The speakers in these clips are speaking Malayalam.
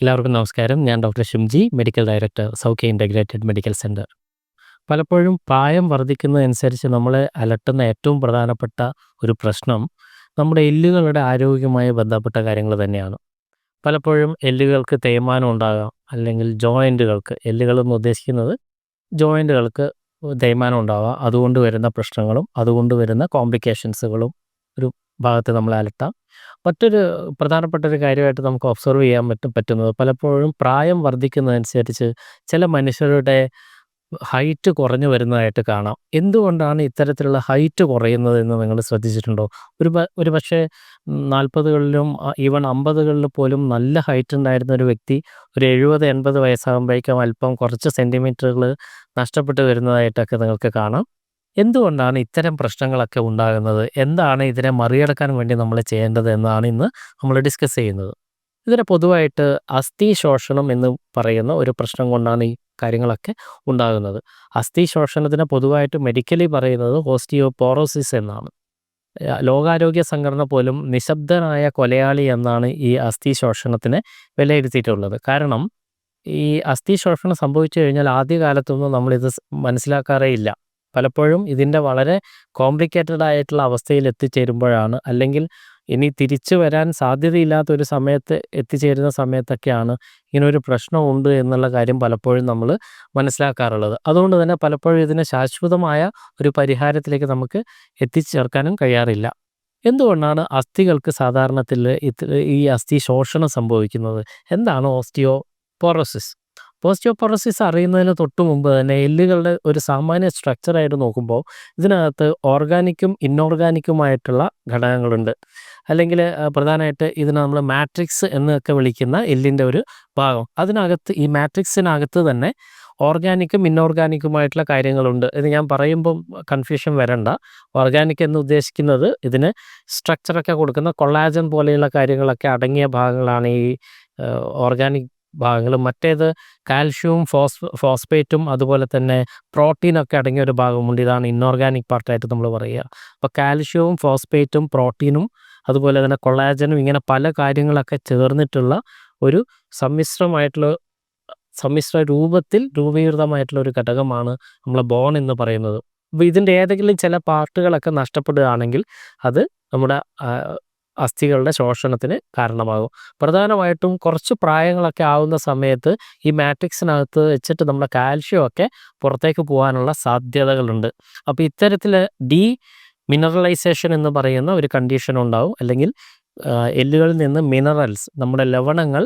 എല്ലാവർക്കും നമസ്കാരം. ഞാൻ doctor Shimji medical director Saukhya integrated medical centre പലപ്പോഴും പ്രായം വർദ്ധിക്കുന്നതനുസരിച്ച് നമ്മളെ അലട്ടുന്ന ഏറ്റവും പ്രധാനപ്പെട്ട ഒരു പ്രശ്നം നമ്മുടെ എല്ലുകളുടെ ആരോഗ്യമായി ബന്ധപ്പെട്ട കാര്യങ്ങൾ തന്നെയാണ്. പലപ്പോഴും എല്ലുകൾക്ക് തേയ്മാനം ഉണ്ടാകാം അല്ലെങ്കിൽ ജോയിന്റുകൾക്ക് എല്ലുകളെന്ന് ഉദ്ദേശിക്കുന്നത് ജോയിന്റുകൾക്ക് തേയ്മാനം ഉണ്ടാവാം അതുകൊണ്ട് വരുന്ന പ്രശ്നങ്ങളും അതുകൊണ്ട് വരുന്ന കോംപ്ലിക്കേഷൻസുകളും ഭാഗത്ത് നമ്മൾ അലട്ടാം. മറ്റൊരു പ്രധാനപ്പെട്ട ഒരു കാര്യമായിട്ട് നമുക്ക് ഒബ്സർവ് ചെയ്യാൻ പറ്റും പറ്റുന്നത് പലപ്പോഴും പ്രായം വർദ്ധിക്കുന്നതനുസരിച്ച് ചില മനുഷ്യരുടെ ഹൈറ്റ് കുറഞ്ഞു വരുന്നതായിട്ട് കാണാം. എന്തുകൊണ്ടാണ് ഇത്തരത്തിലുള്ള ഹൈറ്റ് കുറയുന്നത് എന്ന് നിങ്ങൾ ശ്രദ്ധിച്ചിട്ടുണ്ടോ? ഒരു ഒരു പക്ഷേ നാൽപ്പതുകളിലും ഈവൺ അമ്പതുകളിൽ പോലും നല്ല ഹൈറ്റ് ഉണ്ടായിരുന്ന ഒരു വ്യക്തി ഒരു എഴുപത് എൺപത് വയസ്സാകുമ്പോഴേക്കും അല്പം കുറച്ച് സെന്റിമീറ്ററുകൾ നഷ്ടപ്പെട്ട് വരുന്നതായിട്ടൊക്കെ നിങ്ങൾക്ക് കാണാം. എന്തുകൊണ്ടാണ് ഇത്തരം പ്രശ്നങ്ങളൊക്കെ ഉണ്ടാകുന്നത്? എന്താണ് ഇതിനെ മറികടക്കാൻ വേണ്ടി നമ്മൾ ചെയ്യേണ്ടത് എന്നാണ് ഇന്ന് നമ്മൾ ഡിസ്കസ് ചെയ്യുന്നത്. ഇതിനെ പൊതുവായിട്ട് അസ്ഥി ശോഷണം എന്ന് പറയുന്ന ഒരു പ്രശ്നം കൊണ്ടാണ് ഈ കാര്യങ്ങളൊക്കെ ഉണ്ടാകുന്നത്. അസ്ഥി ശോഷണത്തിന് പൊതുവായിട്ട് മെഡിക്കലി പറയുന്നത് ഓസ്റ്റിയോപോറോസിസ് എന്നാണ്. ലോകാരോഗ്യ സംഘടന പോലും നിശബ്ദനായ കൊലയാളി എന്നാണ് ഈ അസ്ഥി ശോഷണത്തിനെ വിലയിരുത്തിയിട്ടുള്ളത്. കാരണം ഈ അസ്ഥി ശോഷണം സംഭവിച്ചു കഴിഞ്ഞാൽ ആദ്യകാലത്തൊന്നും നമ്മളിത് മനസ്സിലാക്കാറേ ഇല്ല. പലപ്പോഴും ഇതിന്റെ വളരെ കോംപ്ലിക്കേറ്റഡ് ആയിട്ടുള്ള അവസ്ഥയിൽ എത്തിച്ചേരുമ്പോഴാണ്. അല്ലെങ്കിൽ ഇനി തിരിച്ചു വരാൻ സാധ്യതയില്ലാത്ത ഒരു സമയത്ത് എത്തിച്ചേരുന്ന സമയത്തൊക്കെയാണ് ഇങ്ങനൊരു പ്രശ്നമുണ്ട് എന്നുള്ള കാര്യം പലപ്പോഴും നമ്മൾ മനസ്സിലാക്കാറുള്ളത്. അതുകൊണ്ട് തന്നെ പലപ്പോഴും ഇതിന് ശാശ്വതമായ ഒരു പരിഹാരത്തിലേക്ക് നമുക്ക് എത്തിച്ചേർക്കാനും കഴിയാറില്ല. എന്തുകൊണ്ടാണ് അസ്ഥികൾക്ക് സാധാരണത്തിൽ ഈ അസ്ഥി ശോഷണം സംഭവിക്കുന്നത്? എന്താണ് ഓസ്റ്റിയോ പോറോസിസ് ഓസ്റ്റിയോപൊറോസിസ് അറിയുന്നതിന് തൊട്ട് മുമ്പ് തന്നെ എല്ലുകളുടെ ഒരു സാമാന്യ സ്ട്രക്ചറായിട്ട് നോക്കുമ്പോൾ ഇതിനകത്ത് ഓർഗാനിക്കും ഇന്നോർഗാനിക്കുമായിട്ടുള്ള ഘടകങ്ങളുണ്ട്. അല്ലെങ്കിൽ പ്രധാനമായിട്ട് ഇതിനെ നമ്മൾ മാട്രിക്സ് എന്നൊക്കെ വിളിക്കുന്ന എല്ലിന്റെ ഒരു ഭാഗം. അതിനകത്ത് ഈ മാട്രിക്സിനകത്ത് തന്നെ ഓർഗാനിക്കും ഇന്നോർഗാനിക്കുമായിട്ടുള്ള കാര്യങ്ങളുണ്ട്. ഇത് ഞാൻ പറയുമ്പം കൺഫ്യൂഷൻ വരണ്ട. ഓർഗാനിക് എന്ന് ഉദ്ദേശിക്കുന്നത് ഇതിന് സ്ട്രക്ചറൊക്കെ കൊടുക്കുന്ന കൊളാജൻ പോലെയുള്ള കാര്യങ്ങളൊക്കെ അടങ്ങിയ ഭാഗങ്ങളാണ് ഈ ഓർഗാനിക് ഭാഗങ്ങൾ. മറ്റേത് കാൽഷ്യവും ഫോസ് ഫോസ്ഫേറ്റും അതുപോലെ തന്നെ പ്രോട്ടീനൊക്കെ അടങ്ങിയ ഒരു ഭാഗമുണ്ട്. ഇതാണ് ഇന്നോർഗാനിക് പാർട്ടായിട്ട് നമ്മൾ പറയുക. അപ്പോൾ കാൽഷ്യവും ഫോസ്ഫേറ്റും പ്രോട്ടീനും അതുപോലെ തന്നെ കൊളാജനും ഇങ്ങനെ പല കാര്യങ്ങളൊക്കെ ചേർന്നിട്ടുള്ള ഒരു സമ്മിശ്രമായിട്ടുള്ള സമ്മിശ്ര രൂപത്തിൽ രൂപീകൃതമായിട്ടുള്ള ഒരു ഘടകമാണ് നമ്മളെ ബോൺ എന്ന് പറയുന്നത്. അപ്പോൾ ഇതിന്റെ ഏതെങ്കിലും ചില പാർട്ടുകളൊക്കെ നഷ്ടപ്പെടുകയാണെങ്കിൽ അത് നമ്മുടെ അസ്ഥികളുടെ ശോഷണത്തിന് കാരണമാകും. പ്രധാനമായിട്ടും കുറച്ച് പ്രായങ്ങളൊക്കെ ആവുന്ന സമയത്ത് ഈ മാട്രിക്സിനകത്ത് വെച്ചിട്ട് നമ്മുടെ കാൽഷ്യം ഒക്കെ പുറത്തേക്ക് പോകാനുള്ള സാധ്യതകളുണ്ട്. അപ്പോൾ ഇത്തരത്തിൽ ഡി മിനറലൈസേഷൻ എന്ന് പറയുന്ന ഒരു കണ്ടീഷൻ ഉണ്ടാവും. അല്ലെങ്കിൽ എല്ലുകളിൽ നിന്ന് മിനറൽസ് നമ്മുടെ ലവണങ്ങൾ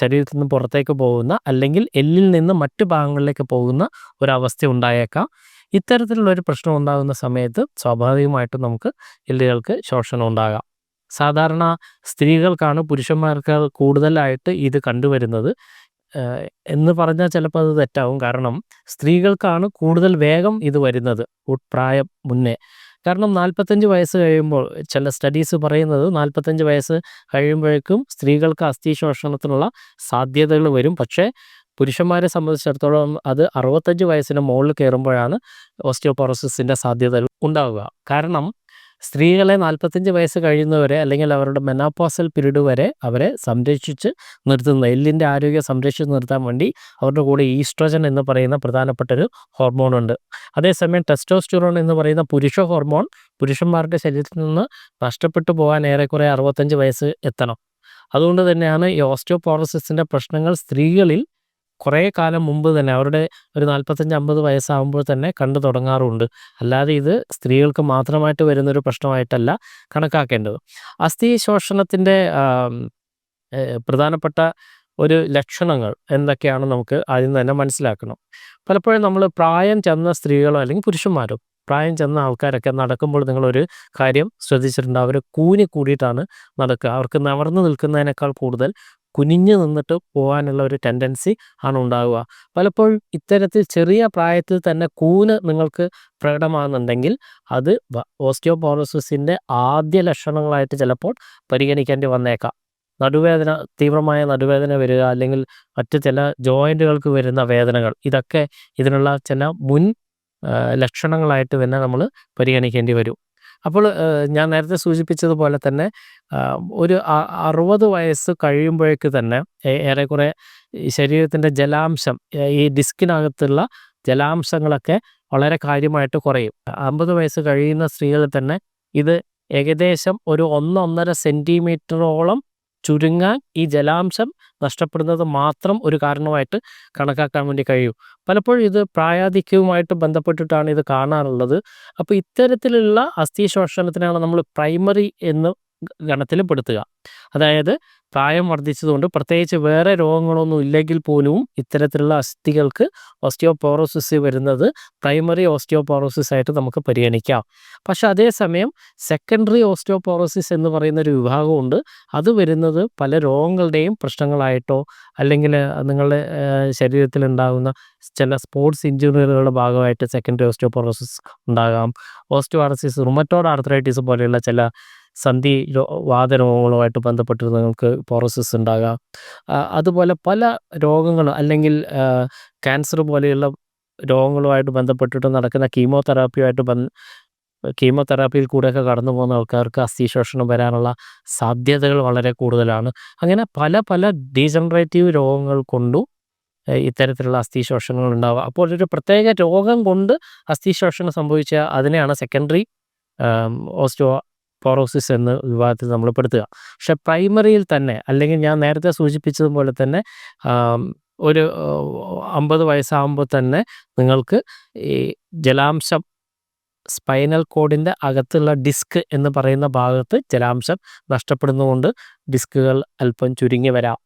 ശരീരത്തിൽ നിന്ന് പുറത്തേക്ക് പോകുന്ന അല്ലെങ്കിൽ എല്ലിൽ നിന്ന് മറ്റു ഭാഗങ്ങളിലേക്ക് പോകുന്ന ഒരവസ്ഥ ഉണ്ടായേക്കാം. ഇത്തരത്തിലുള്ള ഒരു പ്രശ്നം ഉണ്ടാകുന്ന സമയത്ത് സ്വാഭാവികമായിട്ടും നമുക്ക് എല്ലുകൾക്ക് ശോഷണം ഉണ്ടാകാം. സാധാരണ സ്ത്രീകൾക്കാണ് പുരുഷന്മാർക്ക് കൂടുതലായിട്ട് ഇത് കണ്ടുവരുന്നത്. എന്ന് പറഞ്ഞാൽ ചിലപ്പോൾ അത് തെറ്റാവും. കാരണം സ്ത്രീകൾക്കാണ് കൂടുതൽ വേഗം ഇത് വരുന്നത് പ്രായം മുന്നേ. കാരണം നാൽപ്പത്തഞ്ച് വയസ്സ് കഴിയുമ്പോൾ ചില സ്റ്റഡീസ് പറയുന്നത് നാൽപ്പത്തഞ്ച് വയസ്സ് കഴിയുമ്പോഴേക്കും സ്ത്രീകൾക്ക് അസ്ഥിശോഷണത്തിനുള്ള സാധ്യതകൾ വരും. പക്ഷേ പുരുഷന്മാരെ സംബന്ധിച്ചിടത്തോളം അത് അറുപത്തഞ്ച് വയസ്സിന് മുകളിൽ കയറുമ്പോഴാണ് ഓസ്റ്റിയോപൊറോസിസിന്റെ സാധ്യതകൾ ഉണ്ടാവുക. കാരണം സ്ത്രീകളെ നാൽപ്പത്തഞ്ച് വയസ്സ് കഴിയുന്നവരെ അല്ലെങ്കിൽ അവരുടെ മെനാപ്പോസൽ പീരീഡ് വരെ അവരെ സംരക്ഷിച്ച് നിർത്തുന്നത് എല്ലിന്റെ ആരോഗ്യം സംരക്ഷിച്ച് നിർത്താൻ വേണ്ടി അവരുടെ കൂടെ ഈസ്ട്രോജൻ എന്ന് പറയുന്ന പ്രധാനപ്പെട്ടൊരു ഹോർമോൺ ഉണ്ട്. അതേസമയം ടെസ്റ്റോസ്റ്റിറോൺ എന്ന് പറയുന്ന പുരുഷ ഹോർമോൺ പുരുഷന്മാരുടെ ശരീരത്തിൽ നിന്ന് നഷ്ടപ്പെട്ടു പോകാൻ ഏറെക്കുറെ അറുപത്തഞ്ച് വയസ്സ് എത്തണം. അതുകൊണ്ട് തന്നെയാണ് ഈ ഓസ്റ്റിയോപോറോസിസിന്റെ പ്രശ്നങ്ങൾ സ്ത്രീകളിൽ കുറേ കാലം മുമ്പ് തന്നെ അവരുടെ ഒരു നാൽപ്പത്തഞ്ച് അമ്പത് വയസ്സാകുമ്പോൾ തന്നെ കണ്ടു തുടങ്ങാറുണ്ട്. അല്ലാതെ ഇത് സ്ത്രീകൾക്ക് മാത്രമായിട്ട് വരുന്നൊരു പ്രശ്നമായിട്ടല്ല കണക്കാക്കേണ്ടത്. അസ്ഥി ശോഷണത്തിന്റെ പ്രധാനപ്പെട്ട ഒരു ലക്ഷണങ്ങൾ എന്തൊക്കെയാണ് നമുക്ക് ആദ്യം തന്നെ മനസ്സിലാക്കണം. പലപ്പോഴും നമ്മൾ പ്രായം ചെന്ന സ്ത്രീകളോ അല്ലെങ്കിൽ പുരുഷന്മാരോ പ്രായം ചെന്ന ആൾക്കാരൊക്കെ നടക്കുമ്പോൾ നിങ്ങളൊരു കാര്യം ശ്രദ്ധിച്ചിട്ടുണ്ട്. അവർ കൂനി കൂടിയിട്ടാണ് നടക്കുക. അവർക്ക് നവർന്ന് നിൽക്കുന്നതിനേക്കാൾ കൂടുതൽ കുനിഞ്ഞു നിന്നിട്ട് പോകാനുള്ള ഒരു ടെൻഡൻസി ആണ് ഉണ്ടാവുക. പലപ്പോഴും ഇത്തരത്തിൽ ചെറിയ പ്രായത്തിൽ തന്നെ കൂന് നിങ്ങൾക്ക് പ്രകടമാകുന്നുണ്ടെങ്കിൽ അത് ഓസ്റ്റിയോപോറോസിസിന്റെ ആദ്യ ലക്ഷണങ്ങളായിട്ട് ചിലപ്പോൾ പരിഗണിക്കേണ്ടി വന്നേക്കാം. നടുവേദന തീവ്രമായ നടുവേദന വരിക അല്ലെങ്കിൽ മറ്റ് ചില ജോയിന്റുകൾക്ക് വരുന്ന വേദനകൾ ഇതൊക്കെ ഇതിനുള്ള ചില മുൻ ലക്ഷണങ്ങളായിട്ട് തന്നെ നമ്മൾ പരിഗണിക്കേണ്ടി വരും. അപ്പോൾ ഞാൻ നേരത്തെ സൂചിപ്പിച്ചതുപോലെ തന്നെ ഒരു അറുപത് വയസ്സ് കഴിയുമ്പോഴേക്ക് തന്നെ ഏറെക്കുറെ ശരീരത്തിന്റെ ജലാംശം ഈ ഡിസ്കിനകത്തുള്ള ജലാംശങ്ങളൊക്കെ വളരെ കാര്യമായിട്ട് കുറയും. അമ്പത് വയസ്സ് കഴിയുന്ന സ്ത്രീകളിൽ തന്നെ ഇത് ഏകദേശം ഒരു ഒന്നൊന്നര സെന്റിമീറ്ററോളം ചുരുങ്ങാൻ ഈ ജലാംശം നഷ്ടപ്പെടുന്നത് മാത്രം ഒരു കാരണമായിട്ട് കണക്കാക്കാൻ വേണ്ടി കഴിയും. പലപ്പോഴും ഇത് പ്രായാധിക്യവുമായിട്ട് ബന്ധപ്പെട്ടിട്ടാണ് ഇത് കാണാറുള്ളത്. അപ്പോൾ ഇത്തരത്തിലുള്ള അസ്ഥി ശോഷണത്തിനാണ് നമ്മൾ പ്രൈമറി എന്ന് ഗണത്തിൽ പെടുത്തുക അതായത് പ്രായം വർദ്ധിച്ചതുകൊണ്ട് പ്രത്യേകിച്ച് വേറെ രോഗങ്ങളൊന്നും ഇല്ലെങ്കിൽ പോലും ഇത്തരത്തിലുള്ള അസ്ഥികൾക്ക് ഓസ്റ്റിയോപോറോസിസ് വരുന്നത് പ്രൈമറി ഓസ്റ്റിയോപോറോസിസ് ആയിട്ട് നമുക്ക് പരിഗണിക്കാം. പക്ഷെ അതേസമയം സെക്കൻഡറി ഓസ്റ്റിയോപോറോസിസ് എന്ന് പറയുന്ന ഒരു വിഭാഗമുണ്ട്. അത് വരുന്നത് പല രോഗങ്ങളുടെയും പ്രശ്നങ്ങളായിട്ടോ അല്ലെങ്കിൽ നിങ്ങളുടെ ശരീരത്തിൽ ഉണ്ടാകുന്ന ചില സ്പോർട്സ് ഇഞ്ചുറികളുടെ ഭാഗമായിട്ട് സെക്കൻഡറി ഓസ്റ്റിയോപോറോസിസ് ഉണ്ടാകാം. ഓസ്റ്റിയോആർസിസ് റുമറ്റോഡ് ആർത്രൈറ്റിസ് പോലെയുള്ള ചില സന്ധി വാതരോഗങ്ങളുമായിട്ട് ബന്ധപ്പെട്ട് നിങ്ങൾക്ക് പോറോസിസ് ഉണ്ടാകാം. അതുപോലെ പല രോഗങ്ങളും അല്ലെങ്കിൽ ക്യാൻസർ പോലെയുള്ള രോഗങ്ങളുമായിട്ട് ബന്ധപ്പെട്ടിട്ട് നടക്കുന്ന കീമോതെറാപ്പിയുമായിട്ട് ബന്ധ കീമോതെറാപ്പിയിൽ കൂടെയൊക്കെ കടന്നു പോകുന്ന ആൾക്കാർക്ക് അസ്ഥിശോഷണം വരാനുള്ള സാധ്യതകൾ വളരെ കൂടുതലാണ്. അങ്ങനെ പല പല ഡീജനറേറ്റീവ് രോഗങ്ങൾ കൊണ്ടും ഇത്തരത്തിലുള്ള അസ്ഥിശോഷണങ്ങൾ ഉണ്ടാവുക അപ്പോൾ ഒരു പ്രത്യേക രോഗം കൊണ്ട് അസ്ഥിശോഷണം സംഭവിച്ച അതിനെയാണ് സെക്കൻഡറി ഓസ്റ്റോ പോറോസിസ് എന്ന വിഭാഗത്തിൽ നമ്മൾ പെടുത്തുക പക്ഷെ പ്രൈമറിയിൽ തന്നെ അല്ലെങ്കിൽ ഞാൻ നേരത്തെ സൂചിപ്പിച്ചതുപോലെ തന്നെ ഒരു അമ്പത് വയസ്സാകുമ്പോൾ തന്നെ നിങ്ങൾക്ക് ഈ ജലാംശം സ്പൈനൽ കോഡിന്റെ അകത്തുള്ള ഡിസ്ക് എന്ന് പറയുന്ന ഭാഗത്ത് ജലാംശം നഷ്ടപ്പെടുന്നതുകൊണ്ട് ഡിസ്കുകൾ അല്പം ചുരുങ്ങി വരാം.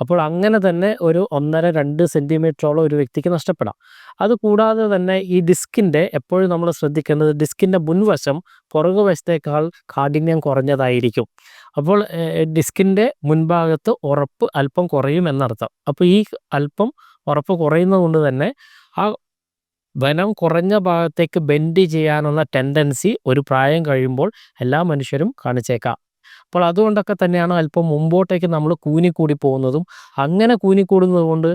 അപ്പോൾ അങ്ങനെ തന്നെ ഒരു ഒന്നര രണ്ട് സെന്റിമീറ്ററോളം ഒരു വ്യക്തിക്ക് നഷ്ടപ്പെടാം. അതുകൂടാതെ തന്നെ ഈ ഡിസ്കിന്റെ എപ്പോഴും നമ്മൾ ശ്രദ്ധിക്കേണ്ടത് ഡിസ്കിന്റെ മുൻവശം പുറകുവശത്തേക്കാൾ കാഠിന്യം കുറഞ്ഞതായിരിക്കും. അപ്പോൾ ഡിസ്കിന്റെ മുൻഭാഗത്ത് ഉറപ്പ് അല്പം കുറയും എന്നർത്ഥം. അപ്പോൾ ഈ അല്പം ഉറപ്പ് കുറയുന്നത് കൊണ്ട് തന്നെ ആ വനം കുറഞ്ഞ ഭാഗത്തേക്ക് ബെൻഡ് ചെയ്യാനുള്ള ടെൻഡൻസി ഒരു പ്രായം കഴിയുമ്പോൾ എല്ലാ മനുഷ്യരും കാണിച്ചേക്കാം. അപ്പോൾ അതുകൊണ്ടൊക്കെ തന്നെയാണ് അല്പം മുമ്പോട്ടേക്ക് നമ്മൾ കൂനിക്കൂടി പോകുന്നതും അങ്ങനെ കൂനിക്കൂടുന്നത് കൊണ്ട്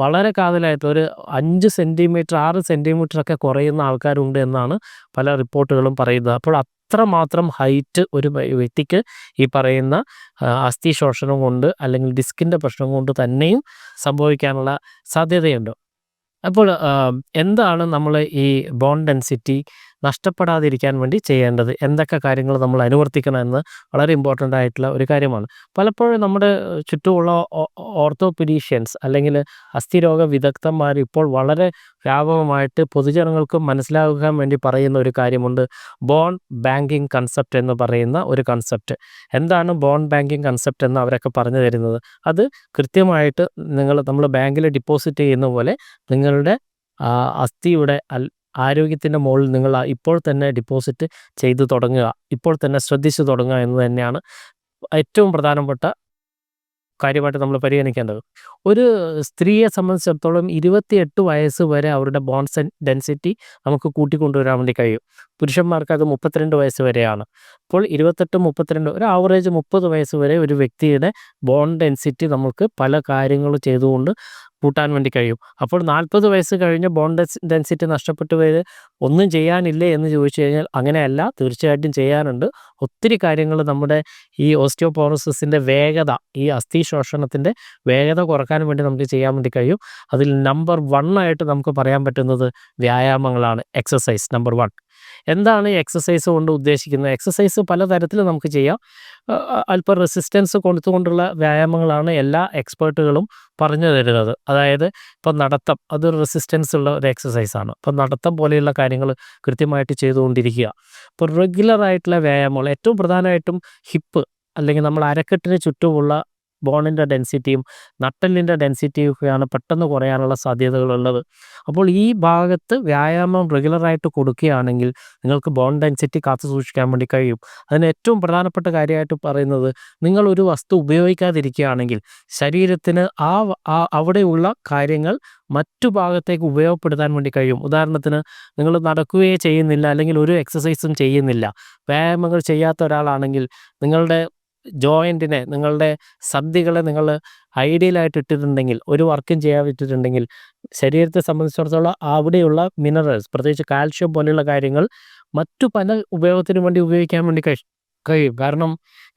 വളരെ കാതലായിട്ട് ഒരു അഞ്ച് സെന്റിമീറ്റർ ആറ് സെന്റിമീറ്റർ ഒക്കെ കുറയുന്ന ആൾക്കാരുണ്ട് എന്നാണ് പല റിപ്പോർട്ടുകളും പറയുന്നത്. അപ്പോൾ അത്രമാത്രം ഹൈറ്റ് ഒരു വ്യക്തിക്ക് ഈ പറയുന്ന അസ്ഥി ശോഷണം കൊണ്ട് അല്ലെങ്കിൽ ഡിസ്കിന്റെ പ്രശ്നം കൊണ്ട് തന്നെയും സംഭവിക്കാനുള്ള സാധ്യതയുണ്ട്. അപ്പോൾ എന്താണ് നമ്മൾ ഈ ബോൺ ഡെൻസിറ്റി നഷ്ടപ്പെടാതിരിക്കാൻ വേണ്ടി ചെയ്യേണ്ടത് എന്തൊക്കെ കാര്യങ്ങൾ നമ്മൾ അനുവർത്തിക്കണം എന്ന് വളരെ ഇമ്പോർട്ടന്റ് ആയിട്ടുള്ള ഒരു കാര്യമാണ്. പലപ്പോഴും നമ്മുടെ ചുറ്റുമുള്ള ഓർത്തോപിഡീഷ്യൻസ് അല്ലെങ്കിൽ അസ്ഥിരോഗ വിദഗ്ധന്മാർ ഇപ്പോൾ വളരെ വ്യാപകമായിട്ട് പൊതുജനങ്ങൾക്ക് മനസ്സിലാക്കാൻ വേണ്ടി പറയുന്ന ഒരു കാര്യമുണ്ട്. ബോൺ ബാങ്കിങ് കൺസെപ്റ്റ് എന്ന് പറയുന്ന ഒരു കൺസെപ്റ്റ് എന്താണ് ബോൺ ബാങ്കിങ് കൺസെപ്റ്റ് എന്ന് അവരൊക്കെ പറഞ്ഞു തരുന്നത്? അത് കൃത്യമായിട്ട് നിങ്ങൾ നമ്മൾ ബാങ്കിൽ ഡിപ്പോസിറ്റ് ചെയ്യുന്ന പോലെ നിങ്ങളുടെ അസ്ഥിയുടെ ആരോഗ്യത്തിന്റെ മുകളിൽ നിങ്ങൾ ഇപ്പോൾ തന്നെ ഡിപ്പോസിറ്റ് ചെയ്തു തുടങ്ങുക ഇപ്പോൾ തന്നെ ശ്രദ്ധിച്ചു തുടങ്ങുക എന്ന് തന്നെയാണ് ഏറ്റവും പ്രധാനപ്പെട്ട കാര്യമായിട്ട് നമ്മൾ പരിഗണിക്കേണ്ടത്. ഒരു സ്ത്രീയെ സംബന്ധിച്ചിടത്തോളം ഇരുപത്തിയെട്ട് വയസ്സ് വരെ അവരുടെ ബോൺസ് ഡെൻസിറ്റി നമുക്ക് കൂട്ടിക്കൊണ്ടുവരാൻ വേണ്ടി കഴിയും. പുരുഷന്മാർക്ക് അത് മുപ്പത്തിരണ്ട് വയസ്സ് വരെയാണ്. അപ്പോൾ ഇരുപത്തെട്ട് മുപ്പത്തിരണ്ട് ഒരു ആവറേജ് മുപ്പത് വയസ്സ് വരെ ഒരു വ്യക്തിയുടെ ബോൺ ഡെൻസിറ്റി നമുക്ക് പല കാര്യങ്ങളും ചെയ്തുകൊണ്ട് കൂട്ടാൻ വേണ്ടി കഴിയും. അപ്പോൾ നാൽപ്പത് വയസ്സ് കഴിഞ്ഞ് ബോൺ ഡെൻസിറ്റി നഷ്ടപ്പെട്ടു പോയത് ഒന്നും ചെയ്യാനില്ലേ എന്ന് ചോദിച്ചു കഴിഞ്ഞാൽ അങ്ങനെയല്ല. തീർച്ചയായിട്ടും ചെയ്യാനുണ്ട്. ഒത്തിരി കാര്യങ്ങൾ നമ്മുടെ ഈ ഓസ്റ്റിയോപോറോസിന്റെ വേഗത ഈ അസ്ഥി ശോഷണത്തിന്റെ വേഗത കുറയ്ക്കാൻ വേണ്ടി നമുക്ക് ചെയ്യാൻ വേണ്ടി കഴിയും. അതിൽ നമ്പർ വൺ ആയിട്ട് നമുക്ക് പറയാൻ പറ്റുന്നത് വ്യായാമങ്ങളാണ്. Exercise number one. എന്താണ് ഈ എക്സസൈസ് കൊണ്ട് ഉദ്ദേശിക്കുന്നത്? എക്സസൈസ് പലതരത്തിൽ നമുക്ക് ചെയ്യാം. അല്പം റെസിസ്റ്റൻസ് കൊടുത്തുകൊണ്ടുള്ള വ്യായാമങ്ങളാണ് എല്ലാ എക്സ്പേർട്ടുകളും പറഞ്ഞു തരുന്നത്. അതായത് ഇപ്പം നടത്തം അതൊരു റെസിസ്റ്റൻസ് ഉള്ള ഒരു എക്സസൈസാണ്. അപ്പം നടത്തം പോലെയുള്ള കാര്യങ്ങൾ കൃത്യമായിട്ട് ചെയ്തുകൊണ്ടിരിക്കുക. ഇപ്പോൾ റെഗുലർ ആയിട്ടുള്ള വ്യായാമങ്ങൾ ഏറ്റവും പ്രധാനമായിട്ടും ഹിപ്പ് അല്ലെങ്കിൽ നമ്മൾ അരക്കെട്ടിന് ചുറ്റുമുള്ള ബോണിന്റെ ഡെൻസിറ്റിയും നട്ടലിന്റെ ഡെൻസിറ്റിയും ഒക്കെയാണ് പെട്ടെന്ന് കുറയാനുള്ള സാധ്യതകളുള്ളത്. അപ്പോൾ ഈ ഭാഗത്ത് വ്യായാമം റെഗുലറായിട്ട് കൊടുക്കുകയാണെങ്കിൽ നിങ്ങൾക്ക് ബോൺ ഡെൻസിറ്റി കാത്തു സൂക്ഷിക്കാൻ വേണ്ടി കഴിയും. അതിന് ഏറ്റവും പ്രധാനപ്പെട്ട കാര്യമായിട്ട് പറയുന്നത് നിങ്ങൾ ഒരു വസ്തു ഉപയോഗിക്കാതിരിക്കുകയാണെങ്കിൽ ശരീരത്തിന് ആ അവിടെയുള്ള കാര്യങ്ങൾ മറ്റു ഭാഗത്തേക്ക് ഉപയോഗപ്പെടുത്താൻ വേണ്ടി കഴിയും. ഉദാഹരണത്തിന് നിങ്ങൾ നടക്കുകയേ ചെയ്യുന്നില്ല അല്ലെങ്കിൽ ഒരു എക്സസൈസും ചെയ്യുന്നില്ല. വ്യായാമങ്ങൾ ചെയ്യാത്ത ഒരാളാണെങ്കിൽ നിങ്ങളുടെ ജോയിന്റിനെ നിങ്ങളുടെ സന്ധികളെ നിങ്ങൾ ഐഡിയലായിട്ട് ഇട്ടിട്ടുണ്ടെങ്കിൽ ഒരു വർക്കും ചെയ്യാൻ വിട്ടിട്ടുണ്ടെങ്കിൽ ശരീരത്തെ സംബന്ധിച്ചിടത്തോളം അവിടെയുള്ള മിനറൽസ് പ്രത്യേകിച്ച് കാൽഷ്യം പോലെയുള്ള കാര്യങ്ങൾ മറ്റു പല ഉപയോഗത്തിനു വേണ്ടി ഉപയോഗിക്കാൻ വേണ്ടി കഴിയും കഴിയും. കാരണം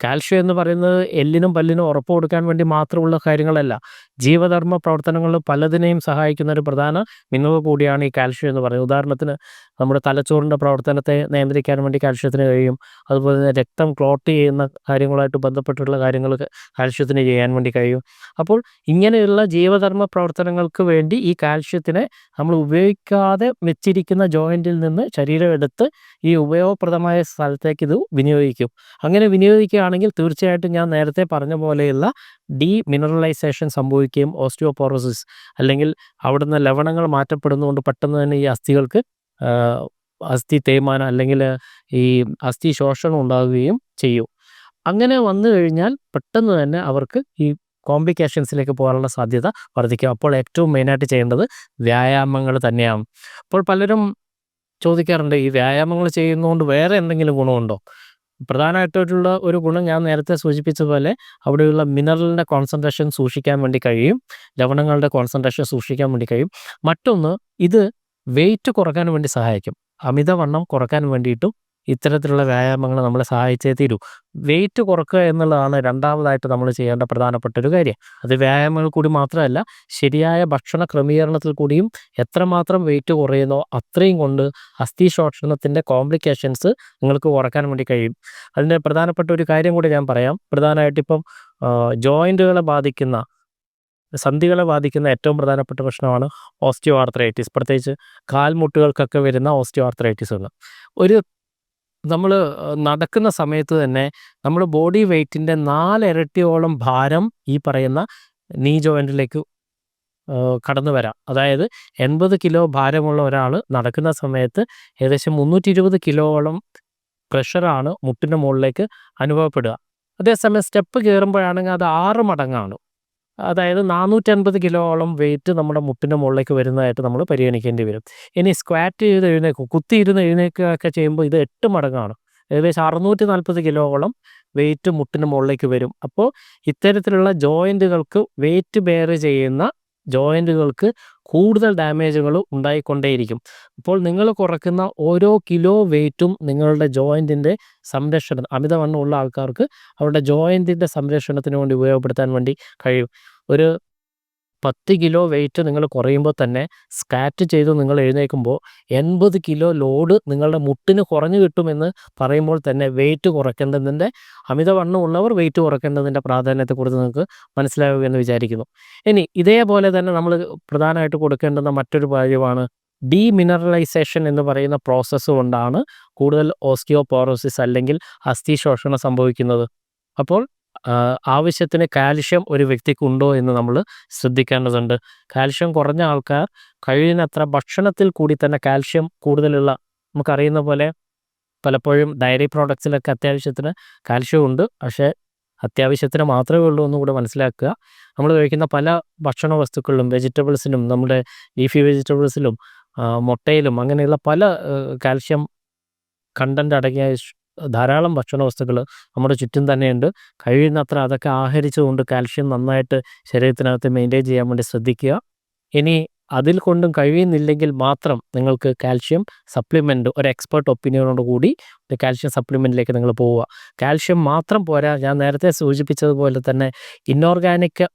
കാൽഷ്യം എന്ന് പറയുന്നത് എല്ലിനും പല്ലിനും ഉറപ്പ് കൊടുക്കാൻ വേണ്ടി മാത്രമുള്ള കാര്യങ്ങളല്ല. ജീവധർമ്മ പ്രവർത്തനങ്ങൾ പലതിനെയും സഹായിക്കുന്ന ഒരു പ്രധാന മിനറൽ കൂടിയാണ് ഈ കാൽഷ്യം എന്ന് പറയുന്നത്. ഉദാഹരണത്തിന് നമ്മുടെ തലച്ചോറിന്റെ പ്രവർത്തനത്തെ നിയന്ത്രിക്കാൻ വേണ്ടി കാൽഷ്യത്തിന് കഴിയും. അതുപോലെ തന്നെ രക്തം ക്ലോട്ട് ചെയ്യുന്ന കാര്യങ്ങളുമായിട്ട് ബന്ധപ്പെട്ടുള്ള കാര്യങ്ങൾ കാൽഷ്യത്തിന് ചെയ്യാൻ വേണ്ടി കഴിയും. അപ്പോൾ ഇങ്ങനെയുള്ള ജീവധർമ്മ പ്രവർത്തനങ്ങൾക്ക് വേണ്ടി ഈ കാൽഷ്യത്തിനെ നമ്മൾ ഉപയോഗിക്കാതെ വെച്ചിരിക്കുന്ന ജോയിന്റിൽ നിന്ന് ശരീരം എടുത്ത് ഈ ഉപയോഗപ്രദമായ സ്ഥലത്തേക്ക് ഇത് വിനിയോഗിക്കും. അങ്ങനെ വിനിയോഗിക്കുകയാണെങ്കിൽ തീർച്ചയായിട്ടും ഞാൻ നേരത്തെ പറഞ്ഞ പോലെയുള്ള ഡീ മിനറലൈസേഷൻ സംഭവിക്കുകയും ഓസ്റ്റിയോപോറോസിസ് അല്ലെങ്കിൽ അവിടുന്ന് ലവണങ്ങൾ മാറ്റപ്പെടുന്നതുകൊണ്ട് പെട്ടെന്ന് തന്നെ ഈ അസ്ഥികൾക്ക് അസ്ഥി തേയ്മാനം അല്ലെങ്കിൽ ഈ അസ്ഥി ശോഷണം ഉണ്ടാകുകയും ചെയ്യും. അങ്ങനെ വന്നു കഴിഞ്ഞാൽ പെട്ടെന്ന് തന്നെ അവർക്ക് ഈ കോംപ്ലിക്കേഷൻസിലേക്ക് പോകാനുള്ള സാധ്യത വർദ്ധിക്കും. അപ്പോൾ ഏറ്റവും മെയിനായിട്ട് ചെയ്യേണ്ടത് വ്യായാമങ്ങൾ തന്നെയാണ്. അപ്പോൾ പലരും ചോദിക്കാറുണ്ട് ഈ വ്യായാമങ്ങൾ ചെയ്യുന്നതുകൊണ്ട് വേറെ എന്തെങ്കിലും ഗുണമുണ്ടോ? പ്രധാനമായിട്ടുള്ള ഒരു ഗുണം ഞാൻ നേരത്തെ സൂചിപ്പിച്ച സൂചിപ്പിച്ചതുപോലെ അവിടെയുള്ള മിനറലിന്റെ കോൺസെൻട്രേഷൻ സൂക്ഷിക്കാൻ വേണ്ടി കഴിയും. ലവണങ്ങളുടെ കോൺസെൻട്രേഷൻ സൂക്ഷിക്കാൻ വേണ്ടി കഴിയും. മറ്റൊന്ന് ഇത് വെയിറ്റ് കുറയ്ക്കാൻ വേണ്ടി സഹായിക്കും. അമിതവണ്ണം കുറയ്ക്കാൻ വേണ്ടിയിട്ടും ഇത്തരത്തിലുള്ള വ്യായാമങ്ങൾ നമ്മളെ സഹായിച്ചേ തീരൂ. വെയിറ്റ് കുറക്കുക എന്നുള്ളതാണ് രണ്ടാമതായിട്ട് നമ്മൾ ചെയ്യേണ്ട പ്രധാനപ്പെട്ട ഒരു കാര്യം. അത് വ്യായാമങ്ങൾ കൂടി മാത്രമല്ല ശരിയായ ഭക്ഷണ ക്രമീകരണത്തിൽ കൂടിയും എത്രമാത്രം വെയിറ്റ് കുറയുന്നോ അത്രയും കൊണ്ട് അസ്ഥി ശോഷണത്തിന്റെ കോംപ്ലിക്കേഷൻസ് നിങ്ങൾക്ക് കുറയ്ക്കാൻ വേണ്ടി കഴിയും. അതിന്റെ പ്രധാനപ്പെട്ട ഒരു കാര്യം കൂടി ഞാൻ പറയാം. പ്രധാനമായിട്ട് ഇപ്പം ജോയിന്റുകളെ ബാധിക്കുന്ന സന്ധികളെ ബാധിക്കുന്ന ഏറ്റവും പ്രധാനപ്പെട്ട പ്രശ്നമാണ് ഓസ്റ്റിയോ ആർത്രൈറ്റിസ് പ്രത്യേകിച്ച് കാൽമുട്ടുകൾക്കൊക്കെ വരുന്ന ഓസ്റ്റിയോ ആർത്രൈറ്റിസ് എന്ന് ഒരു നമ്മൾ നടക്കുന്ന സമയത്ത് തന്നെ നമ്മൾ ബോഡി വെയ്റ്റിന്റെ നാലിരട്ടിയോളം ഭാരം ഈ പറയുന്ന നീ ജോയിന്റിലേക്ക് കടന്നു വരാം. അതായത് എൺപത് കിലോ ഭാരമുള്ള ഒരാൾ നടക്കുന്ന സമയത്ത് ഏകദേശം മുന്നൂറ്റി ഇരുപത് കിലോയോളം പ്രഷറാണ് മുട്ടിന്റെ മുകളിലേക്ക് അനുഭവപ്പെടുക. അതേസമയം സ്റ്റെപ്പ് കയറുമ്പോഴാണെങ്കിൽ അത് ആറ് മടങ്ങാണ്. അതായത് നാനൂറ്റൻപത് കിലോളം വെയിറ്റ് നമ്മുടെ മുട്ടിന്റെ മുകളിലേക്ക് വരുന്നതായിട്ട് നമ്മൾ പരിഗണിക്കേണ്ടി വരും. ഇനി സ്ക്വാറ്റ് ചെയ്ത് എഴുന്നേക്കും കുത്തി ഇരുന്ന് എഴുന്നേക്കുകയൊക്കെ ചെയ്യുമ്പോൾ ഇത് എട്ട് മടങ്ങാണ്. ഏകദേശം അറുന്നൂറ്റി നാൽപ്പത് കിലോളം വെയിറ്റ് മുട്ടിന് മുകളിലേക്ക് വരും. അപ്പോൾ ഇത്തരത്തിലുള്ള ജോയിന്റുകൾക്ക് വെയിറ്റ് ബെയർ ചെയ്യുന്ന ജോയിന്റുകൾക്ക് കൂടുതൽ ഡാമേജുകൾ ഉണ്ടായിക്കൊണ്ടേയിരിക്കും. അപ്പോൾ നിങ്ങൾ കുറയ്ക്കുന്ന ഓരോ കിലോ വെയിറ്റും നിങ്ങളുടെ ജോയിന്റിന്റെ സംരക്ഷണം അമിതവണ്ണമുള്ള ആൾക്കാർക്ക് അവരുടെ ജോയിന്റിന്റെ സംരക്ഷണത്തിന് വേണ്ടി ഉപയോഗപ്പെടുത്താൻ വേണ്ടി കഴിയും. ഒരു പത്ത് കിലോ വെയിറ്റ് നിങ്ങൾ കുറയുമ്പോൾ തന്നെ സ്കാറ്റ് ചെയ്ത് നിങ്ങൾ എഴുന്നേൽക്കുമ്പോൾ എൺപത് കിലോ ലോഡ് നിങ്ങളുടെ മുട്ടിന് കുറഞ്ഞു കിട്ടുമെന്ന് പറയുമ്പോൾ തന്നെ വെയിറ്റ് കുറയ്ക്കേണ്ടതിന്റെ അമിതവണ്ണം ഉള്ളവർ വെയിറ്റ് കുറയ്ക്കേണ്ടതിന്റെ പ്രാധാന്യത്തെക്കുറിച്ച് നിങ്ങൾക്ക് മനസ്സിലാവുമെന്ന് വിചാരിക്കുന്നു. ഇനി ഇതേപോലെ തന്നെ നമ്മൾ പ്രധാനമായിട്ട് കൊടുക്കേണ്ടുന്ന മറ്റൊരു കാര്യമാണ് ഡീമിനറലൈസേഷൻ എന്ന് പറയുന്ന പ്രോസസ്സ് കൊണ്ടാണ് കൂടുതൽ ഓസ്റ്റിയോപോറോസിസ് അല്ലെങ്കിൽ അസ്ഥി ശോഷണം സംഭവിക്കുന്നത്. അപ്പോൾ ആവശ്യത്തിന് കാൽഷ്യം ഒരു വ്യക്തിക്ക് ഉണ്ടോ എന്ന് നമ്മൾ ശ്രദ്ധിക്കേണ്ടതുണ്ട്. കാൽഷ്യം കുറഞ്ഞ ആൾക്കാർ കഴിയുന്നത്ര ഭക്ഷണത്തിൽ കൂടി തന്നെ കാൽഷ്യം കൂടുതലുള്ള നമുക്കറിയുന്ന പോലെ പലപ്പോഴും ഡയറി പ്രോഡക്ട്സിലൊക്കെ അത്യാവശ്യത്തിന് കാൽഷ്യം ഉണ്ട്. പക്ഷേ അത്യാവശ്യത്തിന് മാത്രമേ ഉള്ളൂ എന്നും കൂടെ മനസ്സിലാക്കുക. നമ്മൾ കഴിക്കുന്ന പല ഭക്ഷണ വസ്തുക്കളിലും വെജിറ്റബിൾസിലും നമ്മുടെ ലീഫി വെജിറ്റബിൾസിലും മുട്ടയിലും അങ്ങനെയുള്ള പല കാൽഷ്യം കണ്ടന്റ് അടങ്ങിയ ധാരാളം ഭക്ഷണ വസ്തുക്കൾ നമ്മുടെ ചുറ്റും തന്നെയുണ്ട്. കഴിയുന്നത്ര അതൊക്കെ ആഹരിച്ചുകൊണ്ട് കാൽഷ്യം നന്നായിട്ട് ശരീരത്തിനകത്ത് മെയിന്റെയിൻ ചെയ്യാൻ വേണ്ടി ശ്രദ്ധിക്കുക. ഇനി അതിൽ കൊണ്ടും കഴിയുന്നില്ലെങ്കിൽ മാത്രം നിങ്ങൾക്ക് കാൽഷ്യം സപ്ലിമെന്റ് ഒരു എക്സ്പേർട്ട് ഒപ്പീനിയനോട് കൂടി കാൽഷ്യം സപ്ലിമെന്റിലേക്ക് നിങ്ങൾ പോവുക. കാൽഷ്യം മാത്രം പോരാ ഞാൻ നേരത്തെ സൂചിപ്പിച്ചതുപോലെ തന്നെ ഇന്നോർഗാനിക്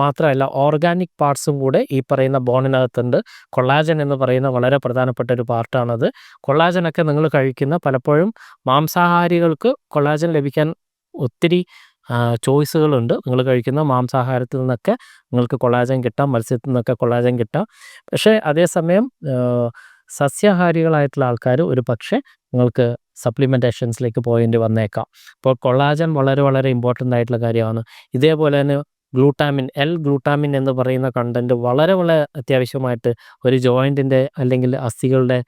മാത്രമല്ല ഓർഗാനിക് പാർട്സും കൂടെ ഈ പറയുന്ന ബോണിനകത്തുണ്ട് കൊള്ളാജൻ എന്ന് പറയുന്ന വളരെ പ്രധാനപ്പെട്ട ഒരു പാർട്ടാണത് കൊള്ളാജനൊക്കെ നിങ്ങൾ കഴിക്കുന്ന പലപ്പോഴും മാംസാഹാരികൾക്ക് കൊള്ളാജൻ ലഭിക്കാൻ ഒത്തിരി ചോയ്സുകളുണ്ട്. നിങ്ങൾ കഴിക്കുന്ന മാംസാഹാരത്തിൽ നിന്നൊക്കെ നിങ്ങൾക്ക് കൊളാജൻ കിട്ടാം മത്സ്യത്തിൽ നിന്നൊക്കെ കൊളാജൻ കിട്ടാം. പക്ഷേ അതേസമയം സസ്യാഹാരികളായിട്ടുള്ള ആൾക്കാർ ഒരു പക്ഷേ നിങ്ങൾക്ക് സപ്ലിമെന്റേഷൻസിലേക്ക് പോയിന്റ് വന്നേക്കാം. അപ്പോൾ കൊളാജൻ വളരെ വളരെ ഇമ്പോർട്ടന്റ് ആയിട്ടുള്ള കാര്യമാണ്. ഇതേപോലെ തന്നെ ഗ്ലൂട്ടാമിൻ എൽ ഗ്ലൂട്ടാമിൻ എന്ന് പറയുന്ന കണ്ടന്റ് വളരെ വളരെ അത്യാവശ്യമായിട്ട് ഒരു ജോയിന്റിന്റെ അല്ലെങ്കിൽ അസ്ഥികളുടെ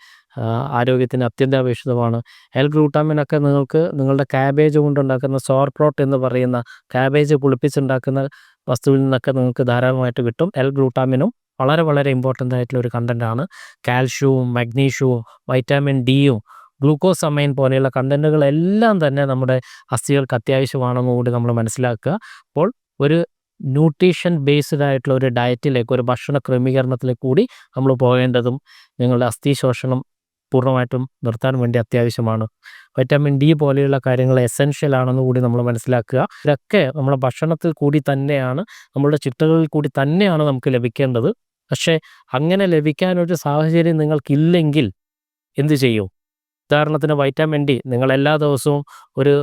ആരോഗ്യത്തിന് അത്യന്താപേക്ഷിതമാണ്. എൽ ഗ്ലൂട്ടാമിനൊക്കെ നിങ്ങൾക്ക് നിങ്ങളുടെ കാബേജ് കൊണ്ടുണ്ടാക്കുന്ന സോർപ്രോട്ട് എന്ന് പറയുന്ന കാബേജ് പുളിപ്പിച്ചുണ്ടാക്കുന്ന വസ്തുവിൽ നിന്നൊക്കെ നിങ്ങൾക്ക് ധാരാളമായിട്ട് കിട്ടും. എൽ ഗ്ലൂട്ടാമിനും വളരെ വളരെ ഇമ്പോർട്ടന്റ് ആയിട്ടുള്ള ഒരു കണ്ടന്റാണ് കാൽഷ്യവും മഗ്നീഷ്യവും വൈറ്റാമിൻ ഡിയും ഗ്ലൂക്കോസ് അമൈൻ പോലെയുള്ള കണ്ടന്റുകളെല്ലാം തന്നെ നമ്മുടെ അസ്ഥികൾക്ക് അത്യാവശ്യമാണെന്ന് കൂടി നമ്മൾ മനസ്സിലാക്കുക. അപ്പോൾ ഒരു ന്യൂട്രീഷൻ ബേസ്ഡ് ആയിട്ടുള്ള ഒരു ഡയറ്റിലേക്ക് ഒരു ഭക്ഷണ ക്രമീകരണത്തിലേക്ക് കൂടി നമ്മൾ പോകേണ്ടതും നിങ്ങളുടെ അസ്ഥി ശോഷണം പൂർണമായിട്ടും നിർത്താൻ വേണ്ടി അത്യാവശ്യമാണ്. വൈറ്റാമിൻ ഡി പോലെയുള്ള കാര്യങ്ങൾ എസെൻഷ്യൽ ആണെന്ന് കൂടി നമ്മൾ മനസ്സിലാക്കുക. ഇതൊക്കെ നമ്മുടെ ഭക്ഷണത്തിൽ കൂടി തന്നെയാണ് നമ്മളുടെ ചിട്ടകളിൽ കൂടി തന്നെയാണ് നമുക്ക് ലഭിക്കേണ്ടത്. പക്ഷേ അങ്ങനെ ലഭിക്കാനൊരു സാഹചര്യം നിങ്ങൾക്കില്ലെങ്കിൽ എന്ത് ചെയ്യും? ഉദാഹരണത്തിന് വൈറ്റാമിൻ ഡി നിങ്ങൾ എല്ലാ ദിവസവും ഒരു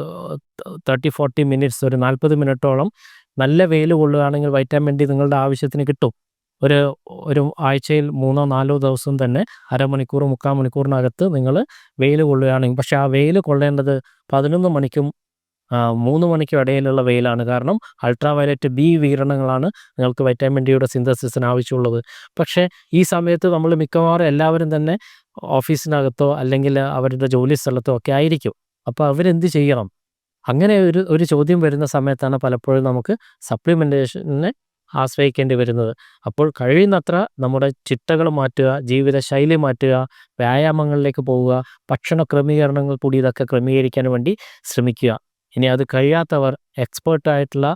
തേർട്ടി ഫോർട്ടി മിനിറ്റ്സ് ഒരു നാൽപ്പത് മിനിറ്റോളം നല്ല വെയിൽ കൊള്ളുകയാണെങ്കിൽ വൈറ്റാമിൻ ഡി നിങ്ങളുടെ ആവശ്യത്തിന് കിട്ടും. ഒരു ഒരു ആഴ്ചയിൽ മൂന്നോ നാലോ ദിവസം തന്നെ അരമണിക്കൂർ മുക്കാൽ മണിക്കൂറിനകത്ത് നിങ്ങൾ വെയിൽ കൊള്ളുകയാണെങ്കിൽ പക്ഷേ ആ വെയിൽ കൊള്ളേണ്ടത് പതിനൊന്ന് മണിക്കും മൂന്ന് മണിക്കും ഇടയിലുള്ള വെയിലാണ്. കാരണം അൾട്രാ വയലറ്റ് ബി വികിരണങ്ങളാണ് നിങ്ങൾക്ക് വൈറ്റാമിൻ ഡിയുടെ സിന്തസിസിന് ആവശ്യമുള്ളത്. പക്ഷേ ഈ സമയത്ത് നമ്മൾ മിക്കവാറും എല്ലാവരും തന്നെ ഓഫീസിനകത്തോ അല്ലെങ്കിൽ അവരുടെ ജോലി സ്ഥലത്തോ ഒക്കെ ആയിരിക്കും. അപ്പോൾ അവരെന്ത് ചെയ്യണം? അങ്ങനെ ഒരു ഒരു ചോദ്യം വരുന്ന സമയത്താണ് പലപ്പോഴും നമുക്ക് സപ്ലിമെന്റേഷനെ ആശ്രയിക്കേണ്ടി വരുന്നത്. അപ്പോൾ കഴിയുന്നത്ര നമ്മുടെ ചിട്ടകൾ മാറ്റുക ജീവിതശൈലി മാറ്റുക വ്യായാമങ്ങളിലേക്ക് പോവുക ഭക്ഷണ ക്രമീകരണങ്ങൾ കൂടി ഇതൊക്കെ ക്രമീകരിക്കാൻ വേണ്ടി ശ്രമിക്കുക. ഇനി അത് കഴിയാത്തവർ എക്സ്പേർട്ടായിട്ടുള്ള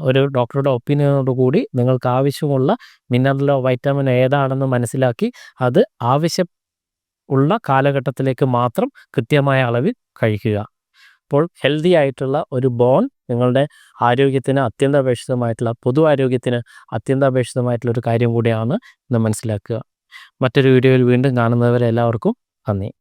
ഒരു ഡോക്ടറുടെ ഒപ്പീനിയനോട് കൂടി നിങ്ങൾക്ക് ആവശ്യമുള്ള മിനറലോ വൈറ്റമിനോ ഏതാണെന്ന് മനസ്സിലാക്കി അത് ആവശ്യം ഉള്ള കാലഘട്ടത്തിലേക്ക് മാത്രം കൃത്യമായ അളവിൽ കഴിക്കുക. അപ്പോൾ ഹെൽത്തി ആയിട്ടുള്ള ഒരു ബോൺ നിങ്ങളുടെ ആരോഗ്യത്തിന് അത്യന്താപേക്ഷിതമായിട്ടുള്ള പൊതു ആരോഗ്യത്തിന് അത്യന്താപേക്ഷിതമായിട്ടുള്ള ഒരു കാര്യം കൂടിയാണ് എന്ന് മനസ്സിലാക്കുക. മറ്റൊരു വീഡിയോയിൽ വീണ്ടും കാണുന്നവരെ എല്ലാവർക്കും നന്ദി.